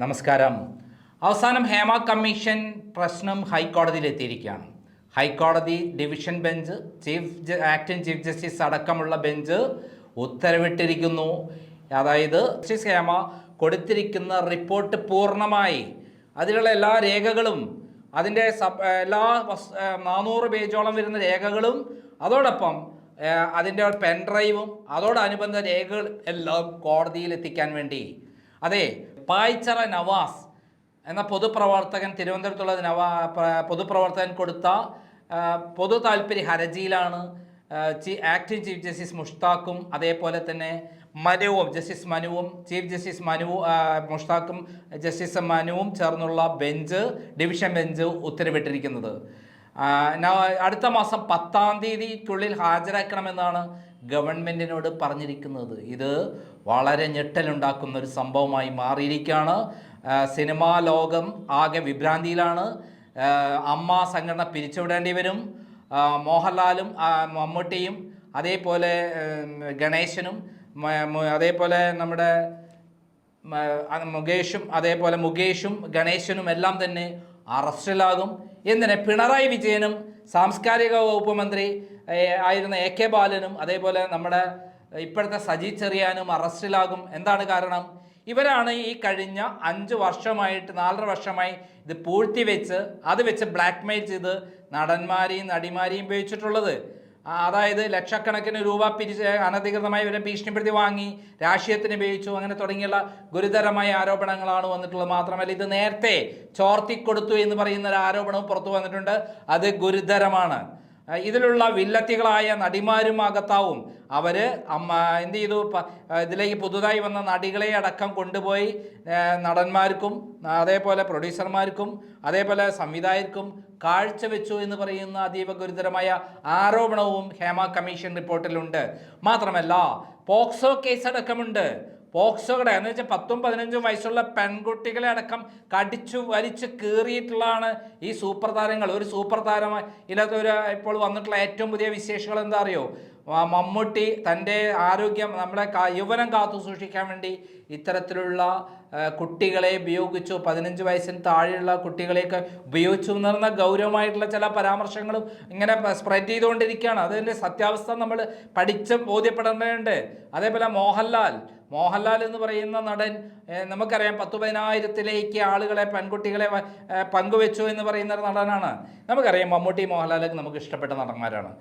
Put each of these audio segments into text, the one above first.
നമസ്കാരം. അവസാനം ഹേമ കമ്മീഷൻ പ്രശ്നം ഹൈക്കോടതിയിൽ എത്തിയിരിക്കുകയാണ് ഹൈക്കോടതി division bench chief acting chief justice അടക്കമുള്ള ബെഞ്ച് ഉത്തരവിട്ടിരിക്കുന്നു. അതായത് ജസ്റ്റിസ് ഹേമ കൊടുത്തിരിക്കുന്ന റിപ്പോർട്ട് പൂർണമായി. അതിലുള്ള എല്ലാ രേഖകളും അതിന്റെ സബ് എല്ലാ നാനൂറ് പേജോളം വരുന്ന രേഖകളും അതോടൊപ്പം അതിന്റെ പെൻഡ്രൈവും അതോടനുബന്ധ രേഖകൾ എല്ലാം കോടതിയിൽ എത്തിക്കാൻ വേണ്ടി. അതെ പായ്ച്ചറ നവാസ് എന്ന പൊതുപ്രവർത്തകൻ തിരുവനന്തപുരത്തുള്ള നവാ പൊതുപ്രവർത്തകൻ കൊടുത്ത പൊതു താല്പര്യ ഹർജിയിലാണ് ചീ ആക്ടിംഗ് ചീഫ് ജസ്റ്റിസ് മുഷ്താഖും അതേപോലെ തന്നെ മനുവും ജസ്റ്റിസ് മനുവും ചീഫ് ജസ്റ്റിസ് മനു മുഷ്താഖും ജസ്റ്റിസ് മനുവും ചേർന്നുള്ള ബെഞ്ച് ഡിവിഷൻ ബെഞ്ച് ഉത്തരവിട്ടിരിക്കുന്നത്. അടുത്ത മാസം പത്താം തീയതിക്കുള്ളിൽ ഹാജരാക്കണമെന്നാണ് ഗവൺമെന്റിനോട് പറഞ്ഞിരിക്കുന്നത്. ഇത് വളരെ ഞെട്ടലുണ്ടാക്കുന്ന ഒരു സംഭവമായി മാറിയിരിക്കുകയാണ്. സിനിമാ ലോകം ആകെ വിഭ്രാന്തിയിലാണ്. അമ്മ സംഘടന പിരിച്ചുവിടേണ്ടി വരും. മോഹൻലാലും മമ്മൂട്ടിയും അതേപോലെ ഗണേശനും അതേപോലെ നമ്മുടെ മുകേഷും അതേപോലെ മുകേഷും ഗണേശനും എല്ലാം തന്നെ അറസ്റ്റിലാകും. എന്തിനെ? പിണറായി വിജയനും സാംസ്കാരിക വകുപ്പ് മന്ത്രി ആയിരുന്ന എ കെ ബാലനും അതേപോലെ നമ്മുടെ ഇപ്പോഴത്തെ സജി ചെറിയാനും അറസ്റ്റിലാകും. എന്താണ് കാരണം? ഇവരാണ് ഈ കഴിഞ്ഞ അഞ്ച് വർഷമായിട്ട് നാലര വർഷമായി ഇത് പൂഴ്ത്തിവെച്ച് അത് വെച്ച് ബ്ലാക്ക്മെയിൽ ചെയ്ത് നടന്മാരെയും നടിമാരെയും ഉപയോഗിച്ചിട്ടുള്ളത്. അതായത് ലക്ഷക്കണക്കിന് രൂപ പിരിച്ച് അനധികൃതമായി ഇവരെ ഭീഷണിപ്പെടുത്തി വാങ്ങി രാഷ്ട്രീയത്തിന് ഉപയോഗിച്ചു അങ്ങനെ തുടങ്ങിയുള്ള ഗുരുതരമായ ആരോപണങ്ങളാണ് വന്നിട്ടുള്ളത്. മാത്രമല്ല ഇത് നേരത്തെ ചോർത്തിക്കൊടുത്തു എന്ന് പറയുന്ന ഒരു ആരോപണവും പുറത്തു വന്നിട്ടുണ്ട്. അത് ഗുരുതരമാണ്. ഇതിലുള്ള വില്ലത്തികളായ നടിമാരും അകത്താവും അവർ അമ്മ എന്ത് ചെയ്തു? ഇതിലേക്ക് പുതുതായി വന്ന നടികളെ അടക്കം കൊണ്ടുപോയി നടന്മാർക്കും അതേപോലെ പ്രൊഡ്യൂസർമാർക്കും അതേപോലെ സംവിധായകർക്കും കാഴ്ചവെച്ചു എന്ന് പറയുന്ന അതീവ ഗുരുതരമായ ആരോപണവും ഹേമ കമ്മീഷൻ റിപ്പോർട്ടിലുണ്ട്. മാത്രമല്ല പോക്സോ കേസ് അടക്കമുണ്ട് പോക്സോയുടെ എന്ന് വെച്ചാൽ പത്തും പതിനഞ്ചും വയസ്സുള്ള പെൺകുട്ടികളെ അടക്കം കടിച്ചു വലിച്ചു കീറിയിട്ടുള്ളതാണ് ഈ സൂപ്പർ താരങ്ങൾ. ഒരു സൂപ്പർ താരം ഇതിനകത്ത് ഒരു ഇപ്പോൾ വന്നിട്ടുള്ള ഏറ്റവും പുതിയ വിശേഷങ്ങൾ എന്താ അറിയോ? മമ്മൂട്ടി തന്റെ ആരോഗ്യം നമ്മളെ യൗവനം കാത്തു സൂക്ഷിക്കാൻ വേണ്ടി ഇത്തരത്തിലുള്ള കുട്ടികളെ ഉപയോഗിച്ചു പതിനഞ്ച് വയസ്സിന് താഴെയുള്ള കുട്ടികളെയൊക്കെ ഉപയോഗിച്ചു പറഞ്ഞ ഗൗരവമായിട്ടുള്ള ചില പരാമർശങ്ങളും ഇങ്ങനെ സ്പ്രെഡ് ചെയ്തുകൊണ്ടിരിക്കുകയാണ്. അതിന്റെ സത്യാവസ്ഥ നമ്മൾ പഠിച്ച് ബോധ്യപ്പെടേണ്ടതുണ്ട്. അതേപോലെ മോഹൻലാൽ മോഹൻലാൽ എന്ന് പറയുന്ന നടൻ നമുക്കറിയാം പത്തു പതിനായിരത്തിലേക്ക് ആളുകളെ പെൺകുട്ടികളെ പങ്കുവെച്ചു എന്ന് പറയുന്ന ഒരു നടനാണ്. നമുക്കറിയാം മമ്മൂട്ടി മോഹൻലാലൊക്കെ നമുക്ക് ഇഷ്ടപ്പെട്ട നടന്മാരാണ്.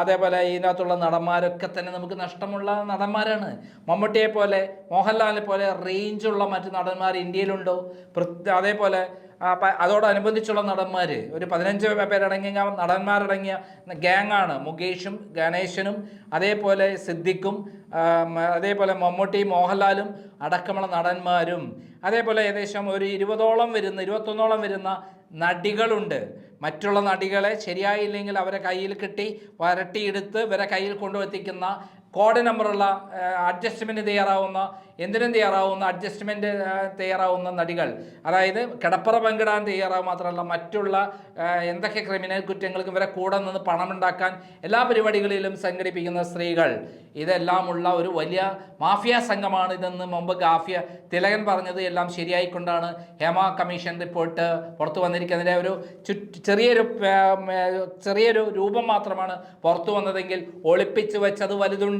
അതേപോലെ ഇതിനകത്തുള്ള നടന്മാരൊക്കെ തന്നെ നമുക്ക് നഷ്ടമുള്ള നടന്മാരാണ്. മമ്മൂട്ടിയെ പോലെ മോഹൻലാലിനെ പോലെ റേഞ്ചുള്ള മറ്റു നടന്മാർ ഇന്ത്യയിലുണ്ടോ? അതേപോലെ അതോടനുബന്ധിച്ചുള്ള നടന്മാർ ഒരു പതിനഞ്ച് പേരടങ്ങിയ നടന്മാരടങ്ങിയ ഗ്യാങ്ങാണ് മുകേഷും ഗണേശനും അതേപോലെ സിദ്ദിഖും അതേപോലെ മമ്മൂട്ടി മോഹൻലാലും അടക്കമുള്ള നടന്മാരും. അതേപോലെ ഏകദേശം ഒരു ഇരുപതോളം വരുന്ന ഇരുപത്തൊന്നോളം വരുന്ന നടികളുണ്ട്. മറ്റുള്ള നടികളെ ശരിയായില്ലെങ്കിൽ അവരെ കയ്യിൽ കിട്ടി വരട്ടിയെടുത്ത് ഇവരെ കയ്യിൽ കൊണ്ടുവത്തിക്കുന്ന കോഡ് നമ്പറുള്ള അഡ്ജസ്റ്റ്മെന്റ് തയ്യാറാവുന്ന എന്തിനും തയ്യാറാവുന്ന അഡ്ജസ്റ്റ്മെന്റ് തയ്യാറാവുന്ന നടികൾ. അതായത് കിടപ്പറ പങ്കിടാൻ തയ്യാറാവും മാത്രമല്ല മറ്റുള്ള എന്തൊക്കെ ക്രിമിനൽ കുറ്റങ്ങൾക്കും ഇവരെ കൂടെ നിന്ന് പണമുണ്ടാക്കാൻ എല്ലാ പരിപാടികളിലും സംഘടിപ്പിക്കുന്ന സ്ത്രീകൾ. ഇതെല്ലാമുള്ള ഒരു വലിയ മാഫിയ സംഘമാണ് ഇതെന്ന് മുമ്പ് ഗാഫിയ തിലകൻ പറഞ്ഞത്. എല്ലാം ശരിയായിക്കൊണ്ടാണ് ഹേമ കമ്മീഷൻ റിപ്പോർട്ട് പുറത്തു വന്നിരിക്കുന്നതിന്റെ ഒരു ചെറിയൊരു ചെറിയൊരു രൂപം മാത്രമാണ് പുറത്തു വന്നതെങ്കിൽ ഒളിപ്പിച്ച് വെച്ചത് വലുതുണ്ട്.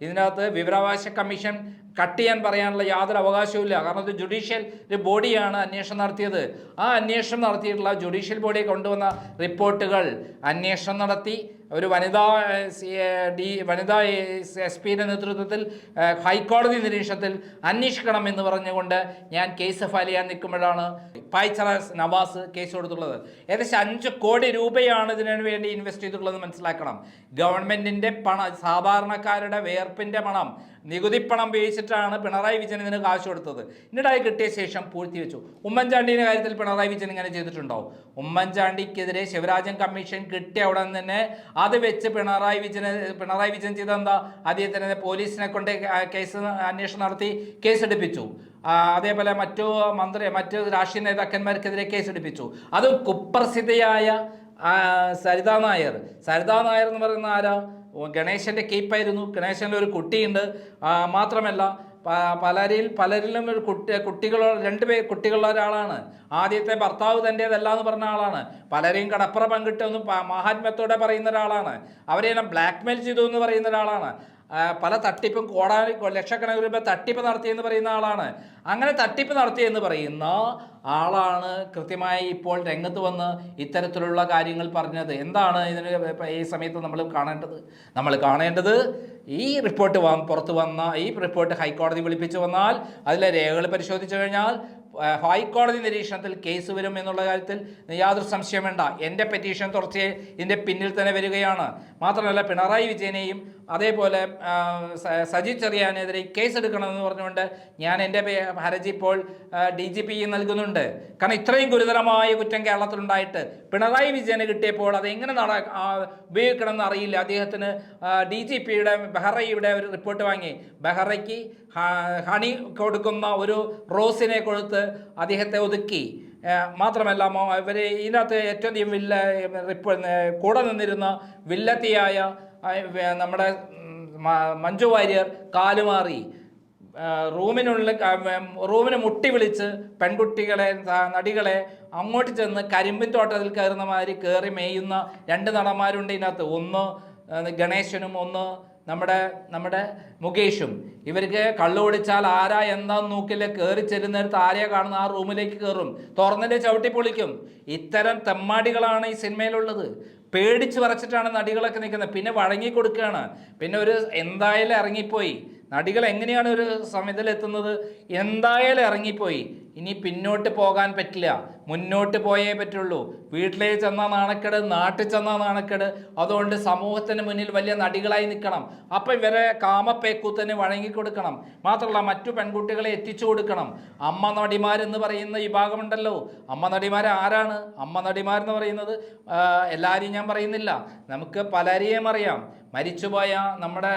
ഇതിനകത്ത് വിവരാവകാശ കമ്മീഷൻ കട്ട് ചെയ്യാൻ പറയാനുള്ള യാതൊരു അവകാശവുമില്ല കാരണം ഇത് ജുഡീഷ്യൽ ഒരു ബോഡിയാണ് അന്വേഷണം നടത്തിയത്. ആ അന്വേഷണം നടത്തിയിട്ടുള്ള ജുഡീഷ്യൽ ബോഡിയെ കൊണ്ടുവന്ന റിപ്പോർട്ടുകൾ അന്വേഷണം നടത്തി. ഒരു വനിതാ ഡി വനിതാ എസ് പിയുടെ നേതൃത്വത്തിൽ ഹൈക്കോടതി നിരീക്ഷണത്തിൽ അന്വേഷിക്കണം എന്ന് പറഞ്ഞുകൊണ്ട് ഞാൻ കേസ് ഫയൽ ചെയ്യാൻ നിൽക്കുമ്പോഴാണ് പായ്ച്ചറ നവാസ് കേസ് കൊടുത്തുള്ളത്. ഏകദേശം അഞ്ച് കോടി രൂപയാണ് ഇതിനു വേണ്ടി ഇൻവെസ്റ്റ് ചെയ്തിട്ടുള്ളത് മനസ്സിലാക്കണം. ഗവൺമെന്റിന്റെ പണം സാധാരണക്കാരുടെ വേർപ്പിന്റെ പണം നികുതി പണം ഉപയോഗിച്ചിട്ടാണ് പിണറായി വിജയൻ ഇതിന് കാശ് കൊടുത്തത്. എന്നിട്ടായി കിട്ടിയ ശേഷം പൂഴ്ത്തിവെച്ചു ഉമ്മൻചാണ്ടിന്റെ കാര്യത്തിൽ പിണറായി വിജയൻ ഇങ്ങനെ ചെയ്തിട്ടുണ്ടോ ഉമ്മൻചാണ്ടിക്കെതിരെ ശിവരാജൻ കമ്മീഷൻ കിട്ടിയ ഉടൻ തന്നെ അത് വെച്ച് പിണറായി വിജയന് പിണറായി വിജയൻ ചെയ്ത എന്താ അദ്ദേഹത്തിന് പോലീസിനെ കൊണ്ട് കേസ് അന്വേഷണം നടത്തി കേസെടുപ്പിച്ചു. അതേപോലെ മറ്റു മന്ത്രി മറ്റു രാഷ്ട്രീയ നേതാക്കന്മാർക്കെതിരെ കേസെടുപ്പിച്ചു. അതും കുപ്രസിദ്ധയായ സരിതാ നായർ. സരിതാ നായർ എന്ന് പറയുന്ന ആരാ? ഓ, കീപ്പായിരുന്നു. ഗണേശന്റെ ഒരു കുട്ടിയുണ്ട്. മാത്രമല്ല പലരിൽ പലരിലും ഒരു കുട്ടി കുട്ടികൾ രണ്ട് പേർ കുട്ടികളുള്ള ഒരാളാണ്. ആദ്യത്തെ ഭർത്താവ് തന്റേതല്ല എന്ന് പറഞ്ഞ ആളാണ്. പലരെയും കടപ്പുറ പങ്കിട്ടെന്ന് മഹാത്മ്യത്തോടെ പറയുന്ന ഒരാളാണ്. അവരെയെല്ലാം ബ്ലാക്ക്മെയിൽ ചെയ്തു എന്ന് പറയുന്ന ഒരാളാണ്. പല തട്ടിപ്പും കോടാനി ലക്ഷക്കണക്കിന് രൂപ തട്ടിപ്പ് നടത്തിയെന്ന് പറയുന്ന ആളാണ്. അങ്ങനെ തട്ടിപ്പ് നടത്തിയെന്ന് പറയുന്ന ആളാണ് കൃത്യമായി ഇപ്പോൾ രംഗത്ത് വന്ന് ഇത്തരത്തിലുള്ള കാര്യങ്ങൾ പറഞ്ഞത്. എന്താണ് ഇതിന് ഈ സമയത്ത് നമ്മൾ കാണേണ്ടത്? നമ്മൾ കാണേണ്ടത് ഈ റിപ്പോർട്ട് പുറത്ത് വന്ന ഈ റിപ്പോർട്ട് ഹൈക്കോടതി വിളിപ്പിച്ചു വന്നാൽ അതിലെ രേഖകൾ പരിശോധിച്ചു കഴിഞ്ഞാൽ ഹൈക്കോടതി നിരീക്ഷണത്തിൽ കേസ് വരും എന്നുള്ള കാര്യത്തിൽ യാതൊരു സംശയം വേണ്ട. എന്റെ പെറ്റീഷൻ തുടർച്ചയെ ഇതിന്റെ പിന്നിൽ തന്നെ വരികയാണ്. മാത്രമല്ല പിണറായി വിജയനെയും അതേപോലെ സജി ചെറിയാനെതിരെ കേസ് എടുക്കണമെന്ന് പറഞ്ഞുകൊണ്ട് ഞാൻ എന്റെ ഹർജി ഇപ്പോൾ ഡി ജി പി നൽകുന്നുണ്ട്. കാരണം ഇത്രയും ഗുരുതരമായ കുറ്റം കേരളത്തിലുണ്ടായിട്ട് പിണറായി വിജയന് കിട്ടിയപ്പോൾ അത് എങ്ങനെ നട ഉപയോഗിക്കണമെന്ന് അറിയില്ല. അദ്ദേഹത്തിന് ഡി ജി പിയുടെ ബെഹ്റയുടെ ഒരു റിപ്പോർട്ട് വാങ്ങി. ബഹ്റയ്ക്ക് ഹണി കൊടുക്കുന്ന ഒരു റോസിനെ കൊടുത്ത് അദ്ദേഹത്തെ ഒതുക്കി. മാത്രമല്ല ഇവർ ഇതിനകത്ത് ഏറ്റവും അധികം വില്ല കൂടെ നിന്നിരുന്ന വില്ലത്തിയായ നമ്മുടെ മഞ്ജു വാര്യർ കാലുമാറി. റൂമിനുള്ളിൽ റൂമിന് മുട്ടി വിളിച്ച് പെൺകുട്ടികളെ നടികളെ അങ്ങോട്ട് ചെന്ന് കരിമ്പിൻ തോട്ടത്തിൽ കയറുന്ന മാതിരി കയറി മേയുന്ന രണ്ട് നടന്മാരുണ്ട് ഇതിനകത്ത്. ഒന്ന് ഗണേശനും ഒന്ന് നമ്മുടെ നമ്മുടെ മുകേഷും. ഇവർക്ക് കള്ളു കുടിച്ചാൽ ആരാ എന്താന്ന് നോക്കില്ല? കയറി ചെല്ലുന്നിടത്ത് ആരെയാ കാണുന്ന ആ റൂമിലേക്ക് കയറും തുറന്നിട്ട് ചവിട്ടി പൊളിക്കും. ഇത്തരം തെമ്മാടികളാണ് ഈ സിനിമയിലുള്ളത്. പേടിച്ച് വരച്ചിട്ടാണ് നടികളൊക്കെ നിൽക്കുന്നത്. പിന്നെ വഴങ്ങി കൊടുക്കുകയാണ് പിന്നെ ഒരു എന്തായാലും ഇറങ്ങിപ്പോയി. നടികൾ എങ്ങനെയാണ് ഒരു സമയത്തിലെത്തുന്നത്? എന്തായാലും ഇറങ്ങിപ്പോയി. ഇനി പിന്നോട്ട് പോകാൻ പറ്റില്ല. മുന്നോട്ട് പോയേ പറ്റുള്ളൂ. വീട്ടിലേ ചെന്ന നാണക്കേട് നാട്ടിൽ ചെന്ന നാണക്കേട്. അതുകൊണ്ട് സമൂഹത്തിന് മുന്നിൽ വലിയ നടികളായി നിൽക്കണം. അപ്പം ഇവരെ കാമപ്പേക്കൂത്തന് വഴങ്ങിക്കൊടുക്കണം. മാത്രമല്ല മറ്റു പെൺകുട്ടികളെ എത്തിച്ചു കൊടുക്കണം. അമ്മ നടിമാരെന്ന് പറയുന്ന വിഭാഗമുണ്ടല്ലോ. അമ്മ നടിമാർ ആരാണ്? അമ്മ നടിമാരെന്ന് പറയുന്നത് എല്ലാവരെയും ഞാൻ പറയുന്നില്ല. നമുക്ക് പലരെയും അറിയാം. മരിച്ചുപോയ നമ്മുടെ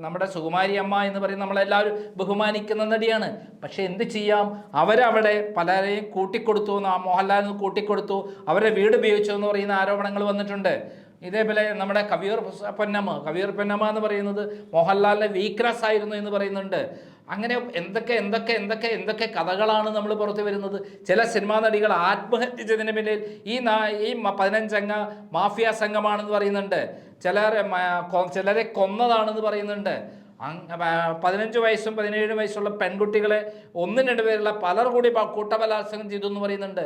നമ്മുടെ സുകുമാരി അമ്മ എന്ന് പറയുന്ന നമ്മളെല്ലാവരും ബഹുമാനിക്കുന്ന നടിയാണ്. പക്ഷേ എന്ത് ചെയ്യാം? അവരവിടെ പലരെയും കൂട്ടിക്കൊടുത്തു ആ മോഹൻലാലിന് കൂട്ടിക്കൊടുത്തു. അവരുടെ വീട് ഉപയോഗിച്ചു എന്ന് പറയുന്ന ആരോപണങ്ങൾ വന്നിട്ടുണ്ട്. ഇതേപോലെ നമ്മുടെ കവിയൂർ പൊന്നമ്മ കവിയൂർ പൊന്നമ്മ എന്ന് പറയുന്നത് മോഹൻലാലിന്റെ വീക്ക്നസ് ആയിരുന്നു എന്ന് പറയുന്നുണ്ട്. അങ്ങനെ എന്തൊക്കെ എന്തൊക്കെ എന്തൊക്കെ എന്തൊക്കെ കഥകളാണ് നമ്മൾ പുറത്തു വരുന്നത്? ചില സിനിമാ നടികൾ ആത്മഹത്യ ചെയ്തതിന് പിന്നിൽ ഈ നാ- ഈ പതിനഞ്ചംഗ മാഫിയ സംഘമാണെന്ന് പറയുന്നുണ്ട്. ചിലരെ ചിലരെ കൊന്നതാണെന്ന് പറയുന്നുണ്ട്. പതിനഞ്ച് വയസ്സും പതിനേഴ് വയസ്സുള്ള പെൺകുട്ടികളെ ഒന്നും രണ്ട് പേരുള്ള പലർ കൂടി കൂട്ടബലാത്സംഗം ചെയ്തു എന്ന് പറയുന്നുണ്ട്.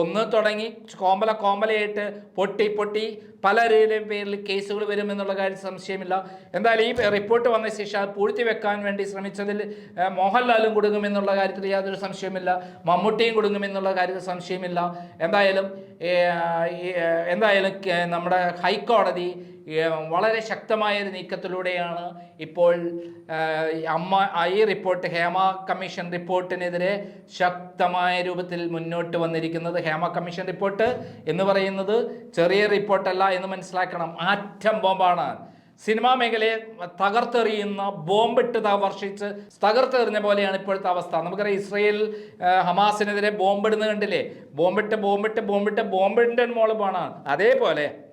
ഒന്ന് തുടങ്ങി കോമ്പല കോമ്പലയായിട്ട് പൊട്ടി പൊട്ടി പലരുടെയും പേരിൽ കേസുകൾ വരും എന്നുള്ള കാര്യം സംശയമില്ല. എന്തായാലും ഈ റിപ്പോർട്ട് വന്ന ശേഷം അത് പൂഴ്ത്തി വെക്കാൻ വേണ്ടി ശ്രമിച്ചതിൽ മോഹൻലാലും കുടുങ്ങുമെന്നുള്ള കാര്യത്തിൽ യാതൊരു സംശയമില്ല. മമ്മൂട്ടിയും കുടുങ്ങുമെന്നുള്ള കാര്യത്തിൽ സംശയമില്ല. എന്തായാലും എന്തായാലും നമ്മുടെ ഹൈക്കോടതി വളരെ ശക്തമായ ഒരു നീക്കത്തിലൂടെയാണ് ഇപ്പോൾ അമ്മ ഈ റിപ്പോർട്ട് ഹേമ കമ്മീഷൻ റിപ്പോർട്ടിനെതിരെ ശക്തമായ രൂപത്തിൽ മുന്നോട്ട് വന്നിരിക്കുന്നത് ഹേമ കമ്മീഷൻ റിപ്പോർട്ട് എന്ന് പറയുന്നത് ചെറിയ റിപ്പോർട്ടല്ല എന്ന് മനസ്സിലാക്കണം. ആറ്റം ബോംബാണ്. സിനിമാ മേഖലയെ തകർത്തെറിയുന്ന ബോംബിട്ട് വർഷിച്ച് തകർത്തെറിഞ്ഞ പോലെയാണ് ഇപ്പോഴത്തെ അവസ്ഥ. നമുക്കറിയാം ഇസ്രയേൽ ഹമാസിനെതിരെ ബോംബിടുന്നത് കണ്ടില്ലേ? ബോംബിട്ട് ബോംബിട്ട് ബോംബിട്ട് ബോംബിന്റെ മോളുമാണ് അതേപോലെ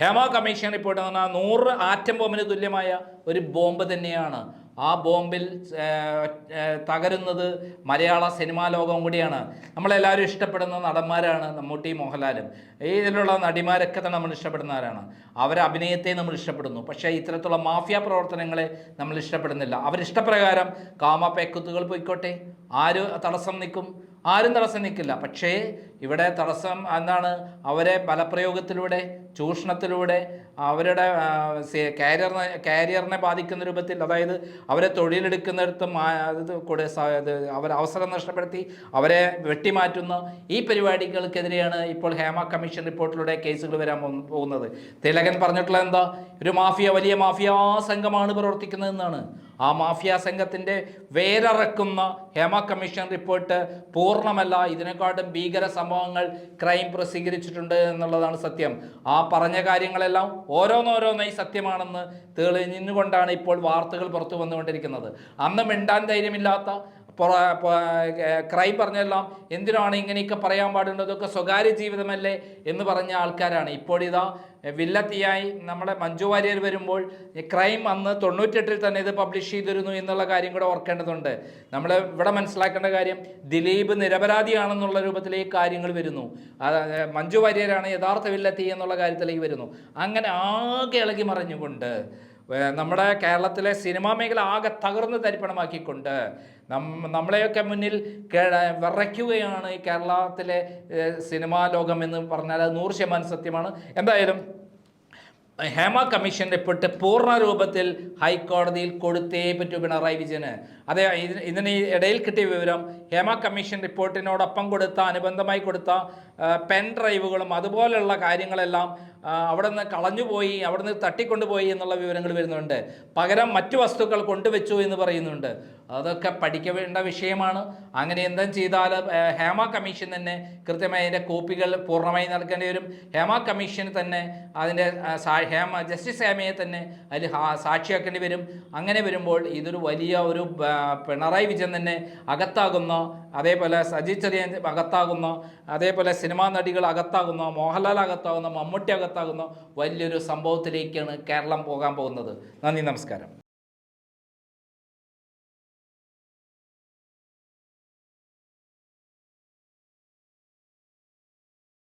ഹേമ കമ്മീഷൻ റിപ്പോർട്ട് എന്ന് പറഞ്ഞാൽ നൂറ് ആറ്റം ബോംബിന് തുല്യമായ ഒരു ബോംബ് തന്നെയാണ്. ആ ബോംബിൽ തകരുന്നത് മലയാള സിനിമാ ലോകം കൂടിയാണ്. നമ്മളെല്ലാവരും ഇഷ്ടപ്പെടുന്ന നടന്മാരാണ് മമ്മൂട്ടി മോഹൻലാലും. ഇതിലുള്ള നടിമാരൊക്കെ തന്നെ നമ്മൾ ഇഷ്ടപ്പെടുന്നവരാണ് അവരെ അഭിനയത്തെ നമ്മൾ ഇഷ്ടപ്പെടുന്നു. പക്ഷേ ഇത്തരത്തിലുള്ള മാഫിയ പ്രവർത്തനങ്ങളെ നമ്മൾ ഇഷ്ടപ്പെടുന്നില്ല. അവരിഷ്ടപ്രകാരം കാമ പേക്കുത്തുകൾ പോയിക്കോട്ടെ. ആര് തടസ്സം നിൽക്കും? ആരും തടസ്സം നിൽക്കില്ല. പക്ഷേ ഇവിടെ തടസ്സം എന്താണ്? അവരെ ബലപ്രയോഗത്തിലൂടെ ചൂഷണത്തിലൂടെ അവരുടെ കാരിയറിനെ കാരിയറിനെ ബാധിക്കുന്ന രൂപത്തിൽ അതായത് അവരെ തൊഴിലെടുക്കുന്നിടത്തും കൊടു അവർ അവസരം നഷ്ടപ്പെടുത്തി അവരെ വെട്ടിമാറ്റുന്ന ഈ പരിപാടികൾക്കെതിരെയാണ് ഇപ്പോൾ ഹേമ കമ്മീഷൻ റിപ്പോർട്ടിലൂടെ കേസുകൾ വരാൻ പോകുന്നത്. തിലകൻ പറഞ്ഞിട്ടുള്ള എന്താ? ഒരു മാഫിയ വലിയ മാഫിയ സംഘമാണ് പ്രവർത്തിക്കുന്നതെന്നാണ്. ആ മാഫിയ സംഘത്തിന്റെ വേരറക്കുന്ന ഹേമ കമ്മീഷൻ റിപ്പോർട്ട് പൂർണമല്ല. ഇതിനെക്കാട്ടും ഭീകര സംഭവങ്ങൾ ക്രൈം പ്രസിദ്ധീകരിച്ചിട്ടുണ്ട് എന്നുള്ളതാണ് സത്യം. ആ പറഞ്ഞ കാര്യങ്ങളെല്ലാം ഓരോന്നോരോന്നായി സത്യമാണെന്ന് തെളിഞ്ഞുകൊണ്ടാണ് ഇപ്പോൾ വാർത്തകൾ പുറത്തു വന്നുകൊണ്ടിരിക്കുന്നത്. അന്ന് മിണ്ടാൻ ധൈര്യമില്ലാത്ത ക്രൈം പറഞ്ഞെല്ലാം എന്തിനാണ് ഇങ്ങനെയൊക്കെ പറയാൻ പാടുള്ളതൊക്കെ സ്വകാര്യ ജീവിതമല്ലേ എന്ന് പറഞ്ഞ ആൾക്കാരാണ്. ഇപ്പോഴിതാ വില്ലത്തിയായി നമ്മുടെ മഞ്ജു വാര്യർ വരുമ്പോൾ ക്രൈം അന്ന് തൊണ്ണൂറ്റെട്ടിൽ തന്നെ ഇത് പബ്ലിഷ് ചെയ്തിരുന്നു എന്നുള്ള കാര്യം കൂടെ ഓർക്കേണ്ടതുണ്ട്. നമ്മൾ ഇവിടെ മനസ്സിലാക്കേണ്ട കാര്യം ദിലീപ് നിരപരാധിയാണെന്നുള്ള രൂപത്തിലേക്ക് കാര്യങ്ങൾ വരുന്നു. മഞ്ജു വാര്യരാണ് യഥാർത്ഥ വില്ലത്തി എന്നുള്ള കാര്യത്തിലേക്ക് വരുന്നു. അങ്ങനെ ആകെ ഇളകി മറിഞ്ഞുകൊണ്ട് നമ്മുടെ കേരളത്തിലെ സിനിമാ മേഖല ആകെ തകർന്ന് തരിപ്പണമാക്കിക്കൊണ്ട് നം നമ്മളെയൊക്കെ മുന്നിൽ വിറയ്ക്കുകയാണ് ഈ കേരളത്തിലെ സിനിമാ ലോകം എന്ന് പറഞ്ഞാൽ അത് നൂറ് ശതമാനം സത്യമാണ്. എന്തായാലും ഹേമ കമ്മീഷൻ റിപ്പോർട്ട് പൂർണ രൂപത്തിൽ ഹൈക്കോടതിയിൽ കൊടുത്തേ പറ്റൂ പിണറായി വിജയന്. അതെ ഇതിന് ഇടയിൽ കിട്ടിയ വിവരം ഹേമ കമ്മീഷൻ റിപ്പോർട്ടിനോടൊപ്പം കൊടുത്ത അനുബന്ധമായി കൊടുത്ത പെൻ ഡ്രൈവുകളും അതുപോലെയുള്ള കാര്യങ്ങളെല്ലാം അവിടെ നിന്ന് കളഞ്ഞുപോയി അവിടെ നിന്ന് തട്ടിക്കൊണ്ടുപോയി എന്നുള്ള വിവരങ്ങൾ വരുന്നുണ്ട്. പകരം മറ്റു വസ്തുക്കൾ കൊണ്ടുവച്ചു എന്ന് പറയുന്നുണ്ട്. അതൊക്കെ പഠിക്കേണ്ട വിഷയമാണ്. അങ്ങനെ എന്തും ചെയ്താൽ ഹേമ കമ്മീഷൻ തന്നെ കൃത്യമായി അതിന്റെ കോപ്പികൾ പൂർണമായി നൽകേണ്ടി വരും. ഹേമ കമ്മീഷൻ തന്നെ അതിന്റെ ഹേമ ജസ്റ്റിസ് ഹേമയെ തന്നെ അതിൽ സാക്ഷിയാക്കേണ്ടി വരും. അങ്ങനെ വരുമ്പോൾ ഇതൊരു വലിയ ഒരു പിണറായി വിജയൻ തന്നെ അകത്താകുന്നു. അതേപോലെ സജി ചെറിയൻ അകത്താകുന്നു. അതേപോലെ സിനിമാ നടികൾ അകത്താകുന്നു. മോഹൻലാൽ അകത്താകുന്നു. മമ്മൂട്ടി അകത്താകുന്നു. വലിയൊരു സംഭവത്തിലേക്കാണ് കേരളം പോകാൻ പോകുന്നത്. നന്ദി നമസ്കാരം.